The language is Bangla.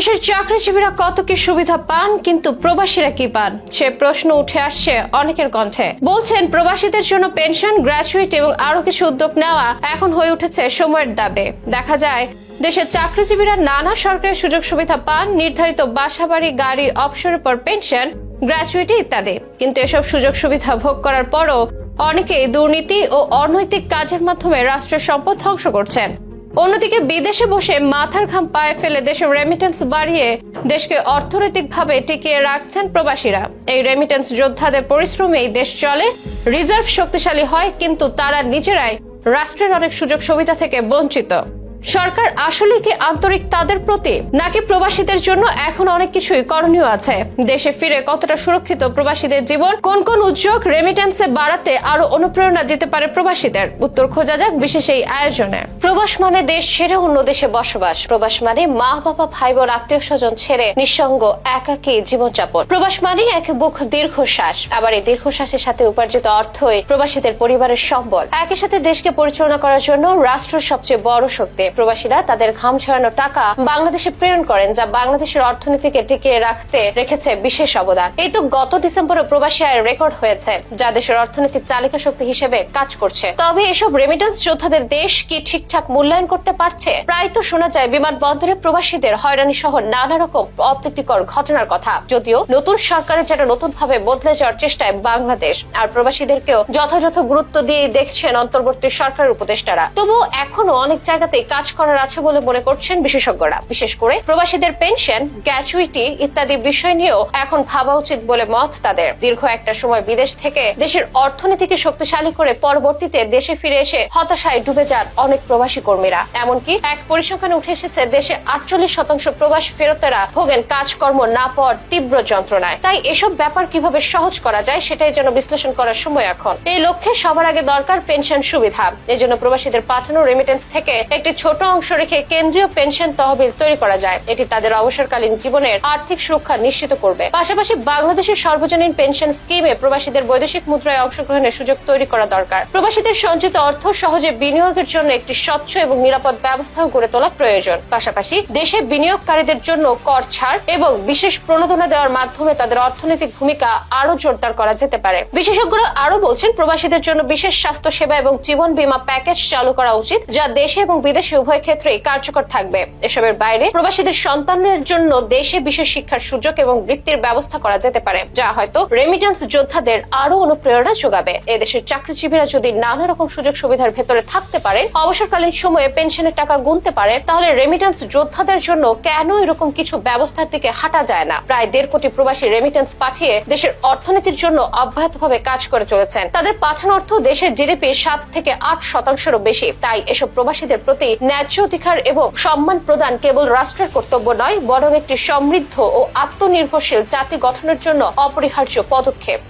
দেশের চাকরিজীবীরা কত কি সুবিধা পান, কিন্তু প্রবাসীরা কি পান? সে প্রশ্ন উঠে আসছে অনেকের কণ্ঠে। বলছেন, প্রবাসীদের জন্য পেনশন গ্র্যাজুয়েট এবং আরও কিছু উদ্যোগ নেওয়া এখন হয়ে উঠেছে সময়ের দাবে। দেখা যায়, দেশের চাকরিজীবীরা নানা সরকারি সুযোগ সুবিধা পান, নির্ধারিত বাসাবাড়ি, গাড়ি অবসরের পর পেনশন গ্র্যাজুইটি ইত্যাদি। কিন্তু এসব সুযোগ সুবিধা ভোগ করার পরও অনেকেই দুর্নীতি ও অনৈতিক কাজের মাধ্যমে রাষ্ট্রের সম্পদ ধ্বংস করছেন। অন্যদিকে বিদেশে বসে মাথার ঘাম পায়ে ফেলে দেশের রেমিটেন্স বাড়িয়ে দেশকে অর্থনৈতিকভাবে টিকিয়ে রাখছেন প্রবাসীরা। এই রেমিটেন্স যোদ্ধাদের পরিশ্রমেই দেশ চলে, রিজার্ভ শক্তিশালী হয়, কিন্তু তারা নিজেরাই রাষ্ট্রের অনেক সুযোগ সুবিধা থেকে বঞ্চিত। সরকার আসলে কি আন্তরিক তাদের প্রতি, নাকি প্রবাসীদের জন্য এখন অনেক কিছুই করণীয় আছে? দেশে ফিরে কতটা সুরক্ষিত প্রবাসীদের জীবন, কোন কোন উদ্যোগ রেমিটেন্সে বাড়াতে আরও অনুপ্রেরণা দিতে পারে প্রবাসীদের? উত্তর খোঁজা যাক বিশেষ এই আয়োজনে। প্রবাস মানে দেশ ছেড়ে অন্য দেশে বসবাস। প্রবাস মানে মা, বাবা, ভাই, বোন, আত্মীয় স্বজন ছেড়ে নিঃসঙ্গ, একাকী জীবনযাপন। প্রবাস মানে এক বুক দীর্ঘশ্বাস। আবার এই দীর্ঘশ্বাসের সাথে উপার্জিত অর্থই প্রবাসীদের পরিবারের সম্বল। একই সাথে দেশকে পরিচালনা করার জন্য রাষ্ট্র সবচেয়ে বড় শক্তি। প্রবাসীরা তাদের ঘাম ছড়ানো টাকা বাংলাদেশে প্রেরণ করেন, যা বাংলাদেশের অর্থনীতিকে টিকিয়ে রাখতে রেখেছে বিশেষ অবদান। এই তো গত ডিসেম্বরে প্রবাসী আয়ের রেকর্ড হয়েছে, যা দেশের অর্থনৈতিক চালিকা শক্তি হিসেবে কাজ করছে। তবে এসব রেমিটেন্স যোদ্ধাদের দেশ কি ঠিকঠাক মূল্যায়ন করতে পারছে? প্রায় তো শোনা যায়, বিমানবন্দরে প্রবাসীদের হয়রানি সহ নানা রকম অপ্রীতিকর ঘটনার কথা। যদিও নতুন সরকারের যেন নতুন ভাবে বদলে যাওয়ার চেষ্টায় বাংলাদেশ, আর প্রবাসীদেরকেও যথাযথ গুরুত্ব দিয়ে দেখছেন অন্তর্বর্তী সরকারের উপদেষ্টারা। তবু এখনও অনেক জায়গাতেই কাজ করার আছে বলে মনে করছেন বিশেষজ্ঞরা। বিশেষ করে প্রবাসীদের পেনশন গ্র্যাচুইটি ইত্যাদি বিষয় নিয়েও এখন ভাবা উচিত বলে মত তাদের। দীর্ঘ একটা সময় বিদেশ থেকে দেশের অর্থনীতিকে শক্তিশালী করে পরবর্তীতে দেশে ফিরে এসে হতাশায় ডুবে যান অনেক প্রবাসী কর্মীরা। এমনকি এক পরিসংখ্যানে উঠে এসেছে, দেশে আটচল্লিশ শতাংশ প্রবাস ফেরতেরা ভোগেন কাজকর্ম না পাওয়ার তীব্র যন্ত্রণায়। তাই এসব ব্যাপার কীভাবে সহজ করা যায় সেটাই যেন বিশ্লেষণ করার সময় এখন। এই লক্ষ্যে সবার আগে দরকার পেনশন সুবিধা। এজন্য প্রবাসীদের পাঠানো রেমিটেন্স থেকে একটি ছোট অংশ রেখে কেন্দ্রীয় পেনশন তহবিল তৈরি করা যায়। এটি তাদের অবসরকালীন জীবনের আর্থিক সুরক্ষা নিশ্চিত করবে। পাশাপাশি বাংলাদেশের সর্বজনীন পেনশন স্কিমে প্রবাসীদের বৈদেশিক মুদ্রায় অংশগ্রহণের সুযোগ তৈরি করা দরকার। প্রবাসীদের সঞ্চিত অর্থ সহজে বিনিয়োগের জন্য একটি স্বচ্ছ এবং নিরাপদ ব্যবস্থাও গড়ে তোলা প্রয়োজন। পাশাপাশি দেশে বিনিয়োগকারীদের জন্য কর ছাড় এবং বিশেষ প্রণোদনা দেওয়ার মাধ্যমে তাদের অর্থনৈতিক ভূমিকা আরও জোরদার করা যেতে পারে। বিশেষজ্ঞরা আরও বলছেন, প্রবাসীদের জন্য বিশেষ স্বাস্থ্য সেবা এবং জীবন বীমা প্যাকেজ চালু করা উচিত, যা দেশে এবং বিদেশে উভয় ক্ষেত্রেই কার্যকর থাকবে। এসবের বাইরে প্রবাসীদের সন্তানদের জন্য দেশে বিশেষ শিক্ষার সুযোগ এবং বৃত্তির ব্যবস্থা করা যেতে পারে, যা হয়তো রেমিটেন্স যোদ্ধাদের আরও অনুপ্রেরণা যোগাবে। এদেশের চাকরিজীবীরা যদি নানা রকম সুযোগ সুবিধার ভেতরে থাকতে পারে, অবসরকালীন সময়ে পেনশনের টাকা গুনতে পারে, তাহলে রেমিটেন্স যোদ্ধাদের জন্য কেন এরকম কিছু ব্যবস্থার দিকে হাঁটা যায় না? প্রায় দেড় কোটি প্রবাসী রেমিটেন্স পাঠিয়ে দেশের অর্থনীতির জন্য অব্যাহতভাবে কাজ করে চলেছেন। তাদের পাঠানো অর্থ দেশের জিডিপি সাত থেকে আট শতাংশেরও বেশি। তাই এসব প্রবাসীদের প্রতি ন্যায্য অধিকার এবং সম্মান প্রদান কেবল রাষ্ট্রের কর্তব্য নয়, বরং একটি সমৃদ্ধ ও আত্মনির্ভরশীল জাতি গঠনের জন্য অপরিহার্য পদক্ষেপ।